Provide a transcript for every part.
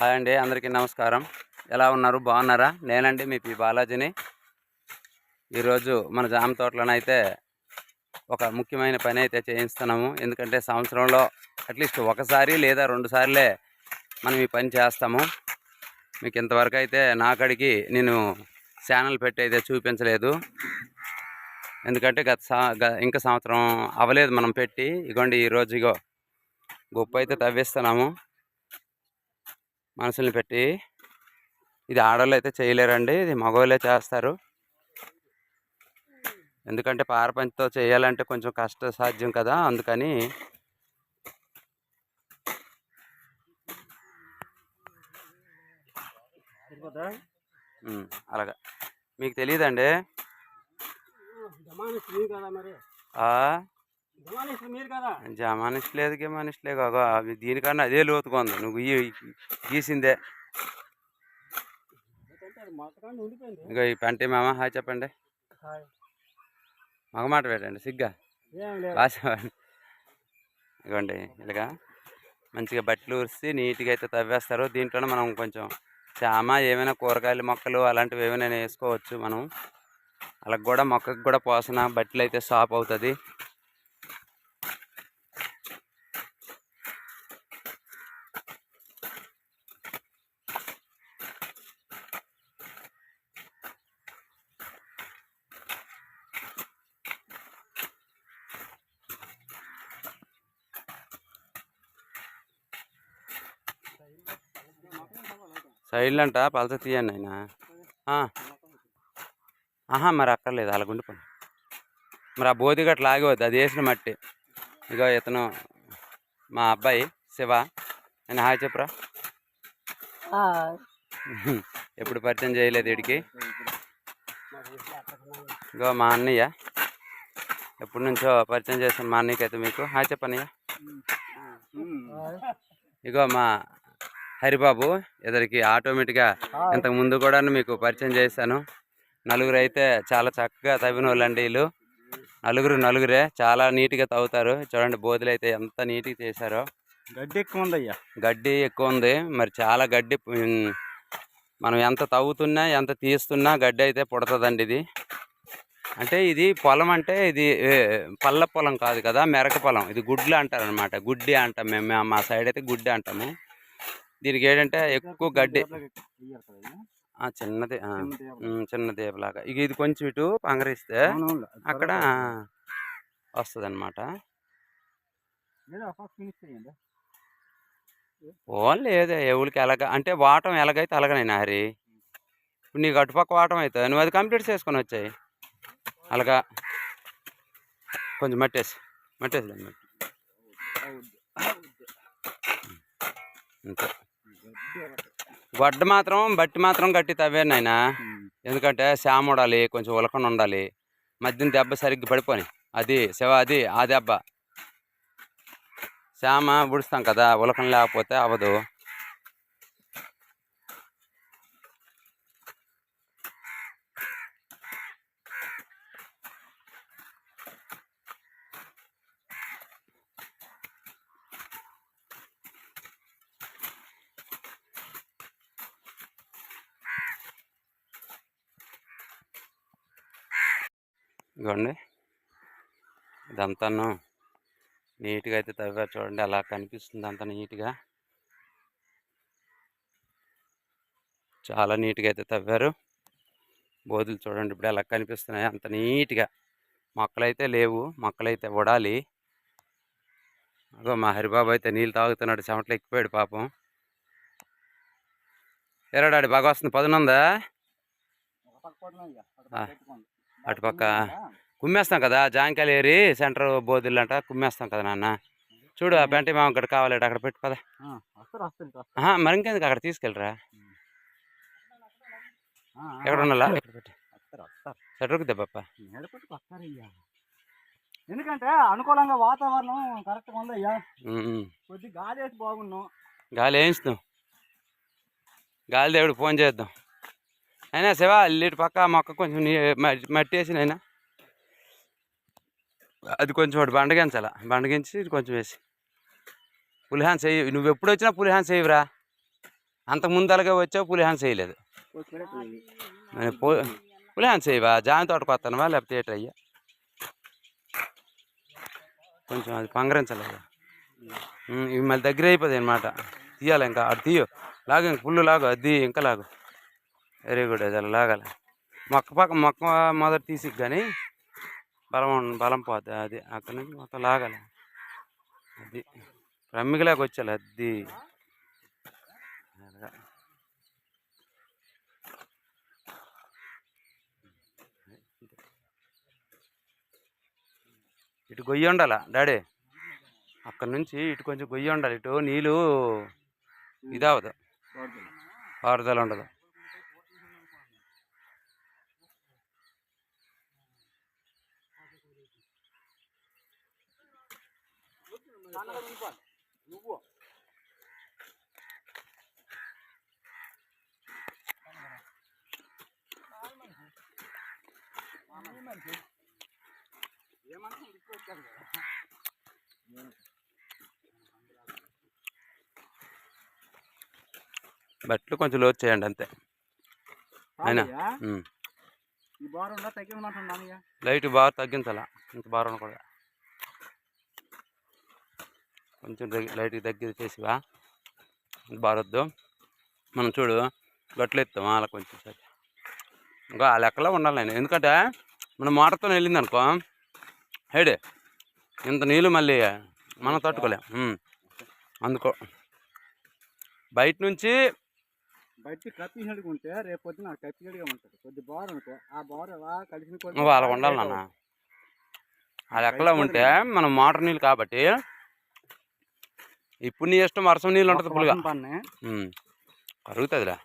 Hi అండి అందరికీ నమస్కారం. ఎలా ఉన్నారు? బాగున్నారా? నేనండి మీ పి బాలాజీని. ఈరోజు మన జామ తోటలోనైతే ఒక ముఖ్యమైన పని అయితే చేయిస్తున్నాము. ఎందుకంటే సంవత్సరంలో అట్లీస్ట్ ఒకసారి లేదా రెండు సార్లే మనం ఈ పని చేస్తాము. మీకు ఇంతవరకు అయితే నాకడికి నేను ఛానల్ పెట్టి అయితే చూపించలేదు. ఎందుకంటే గత ఇంకా సంవత్సరం అవ్వలేదు మనం పెట్టి. ఇగోండి ఈరోజు ఇగో గొప్ప అయితే తవ్విస్తున్నాము. మనుషుల్ని పెట్టి ఇది ఆడవాళ్ళు అయితే చేయలేరండి ఇది మగవాళ్ళే చేస్తారు. ఎందుకంటే పారపంచితో చేయాలంటే కొంచెం కష్ట సాధ్యం కదా అందుకని అలాగా. మీకు తెలియదండి జమానిస్ట్ మీరు కదా? మరి ఆ జమానిస్ట్ మీరు కదా జమానిస్ట్ లేదు గిమానిస్ట్ లేదు. అగో అవి దీనికన్నా అదే లోతుగా ఉంది. నువ్వు ఈ గీసిందే. ఇంకో ఈ పెంటి మామ హాయ్ చెప్పండి. హాయ్. మగమాట పెట్టండి సిగ్గా? భాష ఇదిగోండి ఇలాగా మంచిగా బట్టలు ఉరిసి నీట్గా అయితే తవ్వేస్తారు. దీంట్లోనే మనం కొంచెం చామ ఏమైనా కూరగాయల మొక్కలు అలాంటివి ఏమైనా వేసుకోవచ్చు మనం. అలా కూడా మొక్కకు కూడా పోసిన బట్టలు అయితే సాప్ అవుతుంది. సైడ్లు అంట పలస తీయండి ఆయన. ఆహా మరి అక్కర్లేదు అలా గుండిపోండి మరి ఆ బోధి గట్ల ఆగివద్దు అది వేసిన మట్టి. ఇగో ఇతను మా అబ్బాయి శివ. నేను హాయ్ చెప్పురా. ఎప్పుడు పరిచయం చేయలేదు వీడికి. ఇగో మా అన్నయ్య ఎప్పటి నుంచో పరిచయం చేస్తాను మా అన్నయ్యకి అయితే మీకు. హాయ్ చెప్పన్నయ్య ఇగో మా హరిబాబు ఇద్దరికి ఆటోమేటిక్గా ఇంతకు ముందు కూడా మీకు పరిచయం చేశాను. నలుగురు అయితే చాలా చక్కగా తవ్విన వాళ్ళండి వీళ్ళు. నలుగురు నలుగురే చాలా నీట్గా తవ్వుతారు. చూడండి బోధులు అయితే ఎంత నీట్గా చేశారో. గడ్డి ఎక్కువ ఉందయ్యా. గడ్డి ఎక్కువ ఉంది. మరి చాలా గడ్డి మనం ఎంత తవ్వుతున్నా ఎంత తీస్తున్నా గడ్డి అయితే పుడుతుందండి ఇది. అంటే ఇది పొలం అంటే ఇది పల్ల పొలం కాదు కదా మెరక పొలం. ఇది గుడ్లు అంటారు అనమాట గుడ్డి అంటాం మేము. మా సైడ్ అయితే గుడ్డి అంటాము. దీనికి ఏంటంటే ఎక్కువ గడ్డి చిన్నది చిన్న దీపలాగా ఇక ఇది కొంచెం ఇటు పంగరిస్తే అక్కడ వస్తుంది. అనమాట ఓన్లీ ఏదో ఎవరికి ఎలాగ అంటే వాటం ఎలాగైతే అలాగనైనా హరి ఇప్పుడు నీకు అటుపక్క వాటం అవుతుంది నువ్వు అది కంప్లీట్ చేసుకొని వచ్చాయి. అలాగా. కొంచెం మట్టేసి మట్టేసి అంతే. గొడ్డ మాత్రం బట్టి మాత్రం కట్టి తవ్వాను నాయన. ఎందుకంటే శామ ఉండాలి కొంచెం ఉలకన ఉండాలి. మధ్యన దెబ్బ సరిగ్గా పడిపోని. అది శివ అది ఆ దెబ్బ. శామ ఉడుస్తాం కదా ఉలకన లేకపోతే అవ్వదు ఇదిగోండి. ఇదంతాను నీట్గా అయితే తవ్వారు చూడండి అలా కనిపిస్తుంది అంత నీట్గా. చాలా నీట్గా అయితే తవ్వారు. బోధులు చూడండి ఇప్పుడు ఎలా కనిపిస్తున్నాయి అంత నీట్గా. మొక్కలైతే లేవు మొక్కలైతే ఉడాలి. అగో మా హరిబాబు అయితే నీళ్ళు తాగుతున్నాడు చెమటలు ఎక్కిపోయాడు పాపం. ఎరాడాడి బాగా వస్తుంది. పదునుందా? అటుపక్క కుమ్మేస్తాం కదా జాంకాయలు ఏరి సెంటర్ బోధులు అంట కుమ్మేస్తాం కదా నాన్న. చూడు ఆ పెంట మామ ఇక్కడ కావాలి అక్కడ పెట్టు పద. మరి ఇంకెందుకు అక్కడ తీసుకెళ్ళరా? ఎక్కడ వస్తారయ్యా. ఎందుకంటే అనుకూలంగా వాతావరణం కరెక్ట్గా ఉందయ్యా. కొద్ది గాలి వేసి బాగున్నాం. గాలి వేయిస్తాం గాలి దేవుడు ఫోన్ చేద్దాం. అయినా శివ ఇటు పక్క మొక్క కొంచెం మట్టి వేసి అయినా అది కొంచెం ఒకటి బండగించాల. బండగించి కొంచెం వేసి. పులిహాన్ చెయ్యి నువ్వు ఎప్పుడు వచ్చినా పులిహాన్ చేయవురా. అంత ముందలగా వచ్చావు పులిహాన్ చేయలేదు. పులిహాన్ చేయవా జామ తోటకు వస్తానవా లేకపోతే ఏట అయ్యా కొంచెం అది పంగరించలేదు ఇవి మళ్ళీ దగ్గర అయిపోతాయి అనమాట తీయాలి ఇంకా అటు తీయు. లాగు ఇంక పుల్లు లాగు అది ఇంకా లాగు. వెరీ గుడ్ అది అలా లాగాలి. మొక్క పక్క మొక్క మొదట తీసి కానీ బలం బలం పోతుంది అది అక్కడ నుంచి మొత్తం లాగాలి. అది రమ్మికిలాగా వచ్చాలి అది. ఇటు గొయ్యి ఉండాలా డాడీ? అక్కడ నుంచి ఇటు కొంచెం గొయ్యి ఉండాలి. ఇటు నీళ్ళు ఇదవదు. పారుదల ఉండదు. నువ్వు ఏమన్నా తీసుకొచ్చాను కదా బట్టలు కొంచెం లోతు చేయండి అంతే అయినా లైట్ బాగా తగ్గించాలా ఇంత బాగా ఉండకూడదు. కొంచెం దగ్గర లైట్ దగ్గర చేసివా? బారొద్దు. మనం చూడు గట్లు ఎత్తాం అలా కొంచెం సరే ఇంకా ఆ లెక్కలో ఉండాలి నేను. ఎందుకంటే మనం మోటార్తో వెళ్ళింది అనుకో హైడే ఇంత నీళ్ళు మళ్ళీ మనం తట్టుకోలేం. అందుకో బయట నుంచి బయట కప్పినట్టుగా ఉంటే రేపు పొద్దున ఉంటుంది కొద్ది బార్ అనుకో ఆ బార్ అలా నువ్వు అలా ఉండాలి నాన్న. ఆ లెక్కలో ఉంటే మనం మోటార్ నీళ్ళు కాబట్టి ఇప్పుడు నీ ఇష్టం వర్షం నీళ్ళు ఉంటుంది ఫుల్గా ఉమ్. కరుగుతుందిరా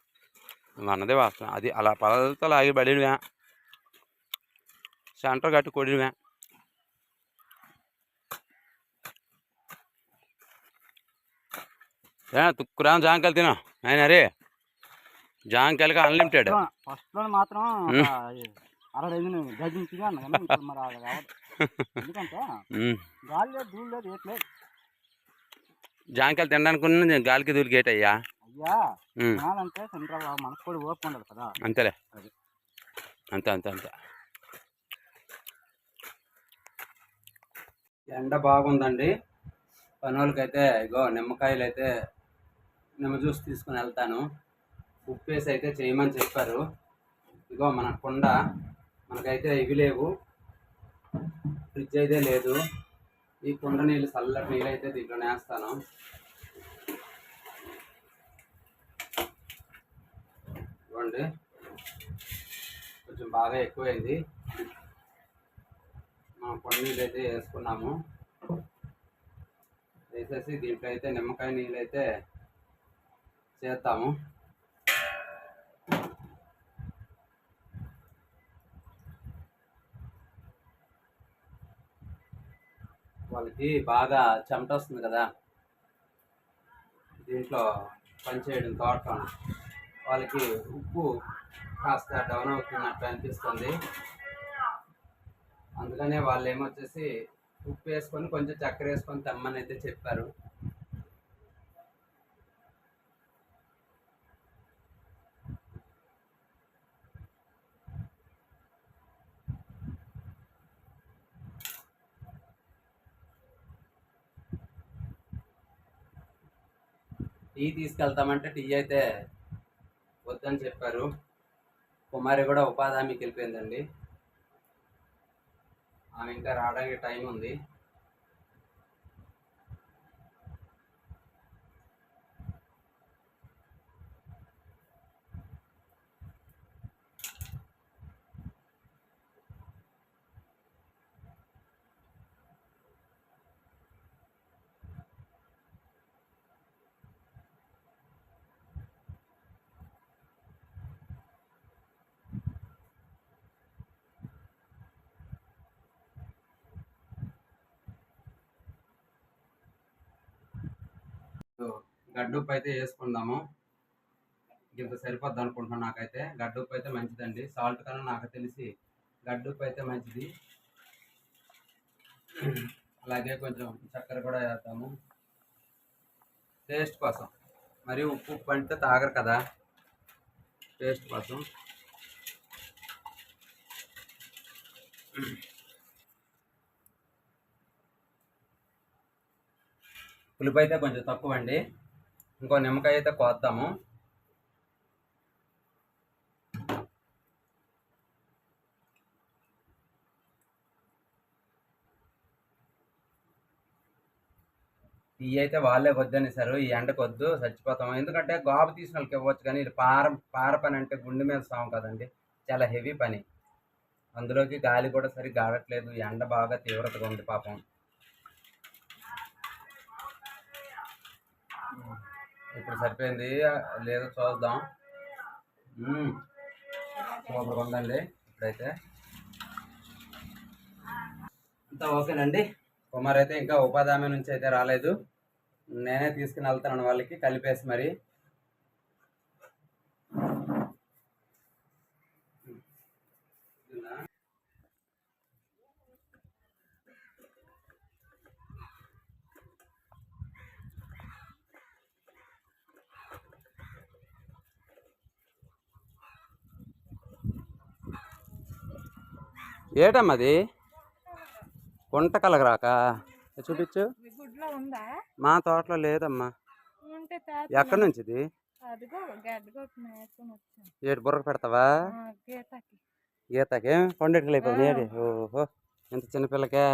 అన్నదే వాస్తవం. అది అలా పలతో లాగి పడినవే సెంటర్ కట్టి కొడినవే ఏ తుక్కురా జాంకాయలు తిన. ఆయన రే జాంకాయలకి అన్లిమిటెడ్ మాత్రం అర తిన్నాను. ఎందుకంటే గాలి లేదు ధూళి లేదు. జాంకాయలు తినడానికి ఉన్న గాలికి దూలికేట అయ్యా. తినాలంటే మనకు కూడా ఓపిక ఉండాలి కదా. అంతేలే. అంతే అంతే అంతే. ఎండ బాగుందండి. పనులకైతే ఇగో నిమ్మకాయలు అయితే నిమ్మ జ్యూస్ తీసుకుని వెళ్తాను. ఉప్పు వేసి అయితే చేయమని చెప్పారు. ఇగో మన కుండ మనకైతే ఇవి లేవు. ఫ్రిడ్జ్ అయితే లేదు. ఈ కుండ నీళ్ళు చల్లటి నీళ్ళు అయితే దీంట్లో వేస్తాను. ఇవ్వండి. కొంచెం బాగా ఎక్కువైంది. మనం కొండ నీళ్ళు అయితే వేసుకున్నాము. వేసేసి దీంట్లో అయితే నిమ్మకాయ నీళ్ళు అయితే చేస్తాము. వాళ్ళకి బాగా చెమట వస్తుంది కదా. దీంట్లో పనిచేయడం తోటలోన. వాళ్ళకి ఉప్పు కాస్త డౌన్ అవుతున్నట్టు అనిపిస్తుంది. అందుకనే వాళ్ళు ఏమొచ్చేసి ఉప్పు వేసుకొని కొంచెం చక్కెర వేసుకొని తెమ్మని అయితే చెప్పారు. టీ తీసుకెళ్తామంటే టీ అయితే వద్దని చెప్పారు. కుమారి కూడా ఉపాధి హామీకి వెళ్ళిపోయిందండి. ఆమె ఇంకా రావడానికి టైం ఉంది. గడ్డుప్పు అయితే వేసుకుందాము. ఇంత సరిపోద్ది అనుకుంటున్నాను నాకైతే. గడ్డుప్పు అయితే మంచిదండి. సాల్ట్ కన్నా నాకు తెలిసి గడ్డుప్పు అయితే మంచిది. అలాగే కొంచెం చక్కెర కూడా వేద్దాము. టేస్ట్ కోసం. మరి ఉప్పు ఉప్పు అంటే తాగరు కదా. టేస్ట్ కోసం. పులుపు అయితే కొంచెం తక్కువ అండి ఇంకో నిమ్మకాయ అయితే కోద్దాము. టీ అయితే వాళ్ళే వద్దనేసారు ఈ ఎండకు వద్దు చచ్చిపోతాము. ఎందుకంటే గాబు తీసిన వాళ్ళకి ఇవ్వచ్చు కానీ ఇది పార పార పని అంటే గుండె మీద సాము కదండి. చాలా హెవీ పని. అందులోకి గాలి కూడా సరిగ్గా ఆడట్లేదు. ఎండ బాగా తీవ్రతగా ఉంది పాపం. ఇప్పుడు సరిపోయింది. లేదో చూద్దాం. సూపర్గా ఉందండి ఇప్పుడైతే. అంతా ఓకేనండి? కుమార్ అయితే ఇంకా ఉపాధి హామీ నుంచి అయితే రాలేదు. నేనే తీసుకుని వెళ్తాను వాళ్ళకి కలిపేసి మరి. ఏటమ్మది గుంట కలగరాక చూపించు. మీ తోటలో లేదమ్మా. ఎక్కడి నుంచి ఇది? అదిగో గడ్డ కొట్టిన వేసుకొని వచ్చాను. ఏడు బుర్రకు పెడతావా? గీతకి. కొండెట్టుకులు అయిపోయింది. ఏడి ఓహో ఎంత చిన్నపిల్లకే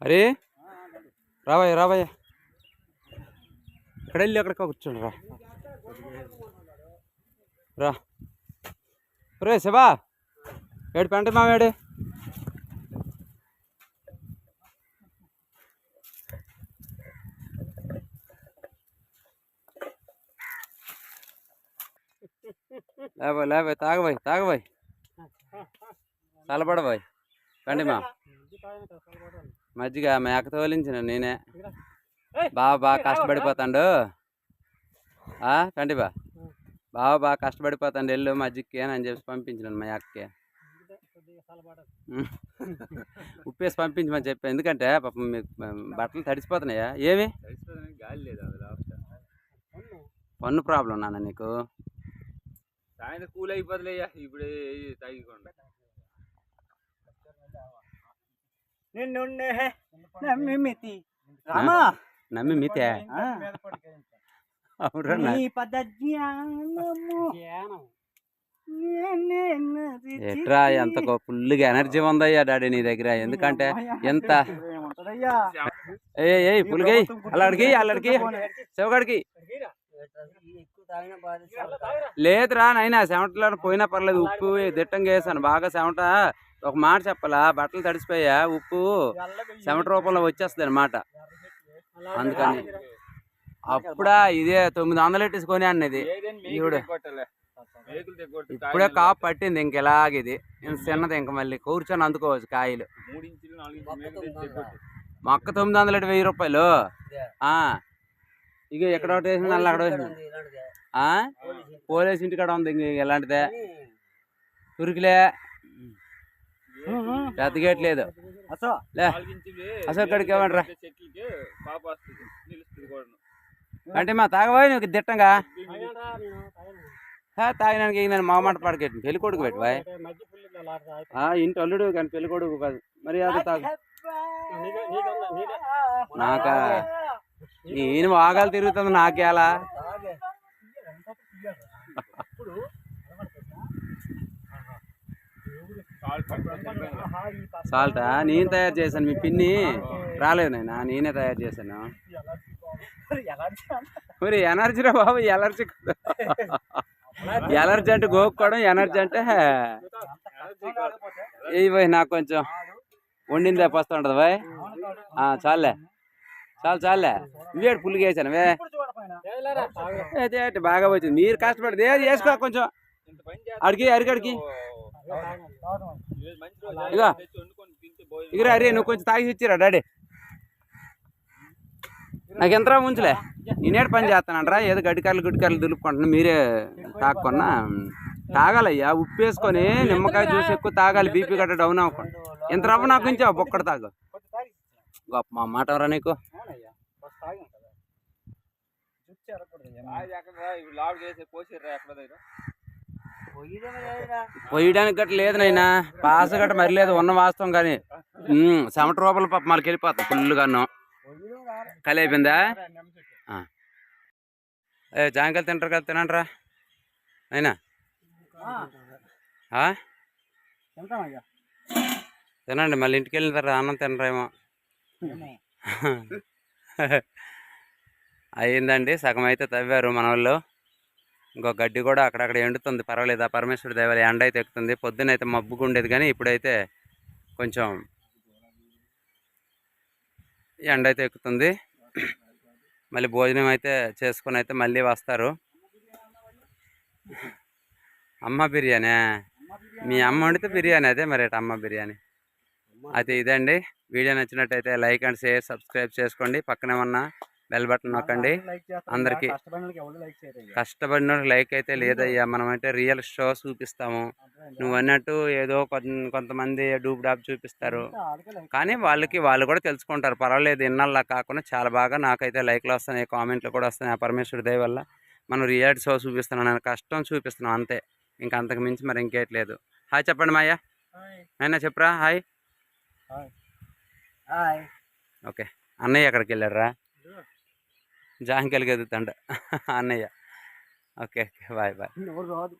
అరే రావయ్య రావయ్య. ఇక్కడ వెళ్ళి అక్కడ కూర్చోండి రా. రా. రే శివా. ఏడు పెంట మావాడు లేబోయ్ లేబోయ్ తాగబోయ్ తాగబోయ్. చల్లబడబోయ్. రండి మా మజ్జిగ మేక తోలించిన నేనే. బాగా బాగా కష్టపడిపోతాడు. ఆ, కండి బా. బాగా బాగా కష్టపడిపోతాడు వెళ్ళు మజ్జిగకి అని చెప్పి పంపించినాను మా అక్కకి ఉప్పేసి పంపించమని చెప్పా. ఎందుకంటే పాపం మీకు బట్టలు తడిసిపోతున్నాయా? ఏమి? గాలి లేదు అందులో పన్ను ప్రాబ్లం నాన్న నీకు? సాయంత్రం కూల్ అయిపోతుందయ్యా ఇప్పుడే తాగికుండా నమ్మిమితి. రామా. అవురా నా- పద జ్ఞానము ఎట్రా ఎంత ఫుల్గా ఎనర్జీ ఉందయ్యా డాడీ నీ దగ్గర. ఎందుకంటే ఎంత? ఏ ఏ ఫుల్గా అల్లడికి అల్లడికి శివగడికి. లేదురా నైనా చెమటలో పోయినా పర్లేదు. ఉప్పు దిట్టంగా వేసాను. బాగా చెమట ఒక మాట చెప్పాలా? బట్టలు తడిసిపోయా? ఉప్పు? చెమట రూపంలో వచ్చేస్తుంది అనమాట అందుకని. అప్పుడా ఇదే తొమ్మిది వందలు ఎట్టేసుకొని అన్నది ఈవిడ. ఇప్పుడే కాపు పట్టింది ఇంక ఇలాగిది ఇంత చిన్నది ఇంక మళ్ళీ కూర్చొని అందుకోవచ్చు కాయలు. మొక్క తొమ్మిది వందల వెయ్యి రూపాయలు? ఆ. ఇక ఎక్కడ ఒకటి వేసిన అలా అక్కడ వేసిన ఆ? పోలీస్ ఇంటికాడ ఉంది ఇంక ఎలాంటిదే తురికిలే. పెద్ద గేట్ లేదు. అసలు ఇక్కడికి కూడా అంటే మా తాగబోయి నువ్వు దిట్టంగా హే, తాగినానికి నేను మా మాట పడకెట్టు. పెళ్ళి కొడుకు పెట్టు బాయ్ ఇంటి అల్లుడు కానీ పెళ్ళి కొడుకు కాదు. మరి అది తాగు. నాకా? ఈయన వాగాలు తిరుగుతుంది నాకేలా? సాల్టా? నేను తయారు చేశాను మీ పిన్ని. రాలేదు నాయన నేనే తయారు చేశాను. మరి ఎనర్జీ రా బాబు ఎలర్జీ ఎలర్జీ అంటే గోక్కోవడం ఎనర్జీ అంటే ఏ నాకు కొంచెం వండింది లేపొస్తా ఉంటుంది బాయ్. చాలే చాలు చాలే ఇవేడు పుల్లిగా వేసాను అదే బాగా వచ్చింది మీరు కష్టపడితే ఏది వేసుకో కొంచెం. అడిగి అరికడికి ఇగో. ఇగరా అరే నువ్వు కొంచెం తాగి ఇచ్చిరా డాడీ. నాకు ఎంతరా ఉంచులే నేనేడు పని చేస్తానంటరా ఏదో గడ్డికాయలు గుడ్డికాయలు దులుపుకుంటున్నా మీరే తాగకున్నా తాగాలయ్యా ఉప్పు వేసుకొని నిమ్మకాయ జ్యూస్ ఎక్కువ తాగాలి బీపీ గట్ట డౌన్ అవ్వకుండా. ఎంత రవ్వ నాకు ఉంచావు బొక్కడు తాగు. గొప్ప మా మాట రా నీకు? లాడ్ చేసి పోసిర్రా ఎక్కడ పోయడానికి గట్ట లేదు నైనా పాస్ గట్ట మరి లేదు ఉన్న వాస్తవం కానీ. చెమట రూపాయలు పాప మనకి వెళ్ళిపోతా ఫుల్గాను ఖాళీ అయిపోయిందా. ఏ జాంకాయలు తింటారు కదా తినండిరా. అయినా తినండి మళ్ళీ ఇంటికి వెళ్ళిన తర్వాత అన్నం తినరేమో. అయ్యిందండి సగం అయితే తవ్వారు మన వాళ్ళు ఇంకో గడ్డి కూడా అక్కడక్కడ ఎండుతుంది. పర్వాలేదు. ఆ పరమేశ్వర దయవల్ల ఎండ అయితే ఎక్కుతుంది. పొద్దున అయితే మబ్బుగా ఉండేది కానీ ఇప్పుడైతే కొంచెం ఎండ అయితే ఎక్కుతుంది. మళ్ళీ భోజనం అయితే చేసుకొని అయితే మళ్ళీ వస్తారు. అమ్మ బిర్యానీ. మీ అమ్మ వండితే బిర్యానీ అదే మరి అమ్మ బిర్యానీ. అయితే ఇదండి. వీడియో నచ్చినట్టయితే లైక్ అండ్ షేర్ సబ్స్క్రైబ్ చేసుకోండి. పక్కనే ఉన్న బెల్ బటన్ నొక్కండి. అందరికీ. కష్టపడిన లైక్ అయితే లేదయ్యా. మనం అయితే రియల్ షో చూపిస్తాము. నువ్వు అన్నట్టు ఏదో కొంతమంది డూబ్ డాబ్ చూపిస్తారు. కానీ వాళ్ళకి వాళ్ళు కూడా తెలుసుకుంటారు. పర్వాలేదు ఇన్నల్లా కాకుండా చాలా బాగా నాకైతే లైక్లు వస్తున్నాయి కామెంట్లు కూడా వస్తున్నాయి ఆ పరమేశ్వరి దయ వల్ల. మనం రియాలిటీ షో చూపిస్తున్నాం నేను కష్టం చూపిస్తున్నాం అంతే. ఇంకా అంతకు మించి మరి ఇంకేట్లేదు. హాయ్ చెప్పండి మాయ్య. అయినా చెప్పరా హాయ్. హాయ్. ఓకే. అన్నయ్య ఎక్కడికి వెళ్ళారా జాంకెళ్ళకి ఎదుగుతాండ అన్నయ్య. Okay okay. Bye bye. ఎవరు రాదు